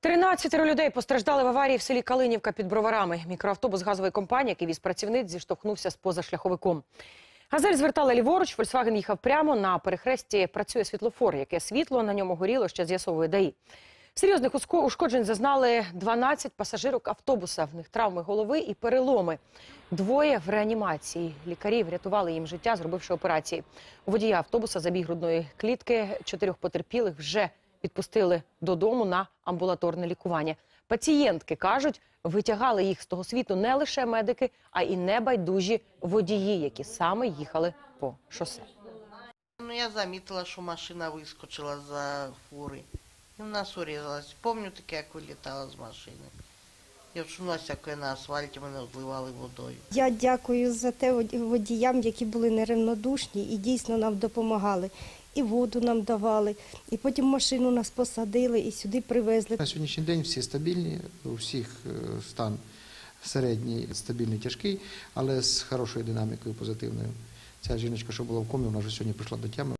Тринадцятеро людей постраждали в аварії в селі Калинівка під Броварами. Мікроавтобус газової компанії, який віз працівниць, зіштовхнувся з позашляховиком. Газель звертала ліворуч, Фольксваген їхав прямо. На перехресті працює світлофор, яке світло на ньому горіло, ще з'ясовує ДАІ. Серйозних ушкоджень зазнали 12 пасажирок автобуса. В них травми голови і переломи. Двоє в реанімації. Лікарі врятували їм життя, зробивши операції. У водія автобуса забіг грудної клітки. Чотирьох потерпілих вже відпустили додому на амбулаторне лікування. Пацієнтки кажуть, витягали їх з того світу не лише медики, а й небайдужі водії, які саме їхали по шосе. Ну, я замітила, що машина вискочила за фури. І нас урізалась. Пам'ятаю таке, як вилітала з машини. Я вчунулася, як на асфальті мене зливали водою. Я дякую за те водіям, які були нерівнодушні і дійсно нам допомагали. І воду нам давали, і потім машину нас посадили і сюди привезли. На сьогоднішній день всі стабільні, у всіх е, стан середній, стабільний, тяжкий, але з хорошою динамікою позитивною. Ця жіночка, що була в комі, вона вже сьогодні прийшла до тями.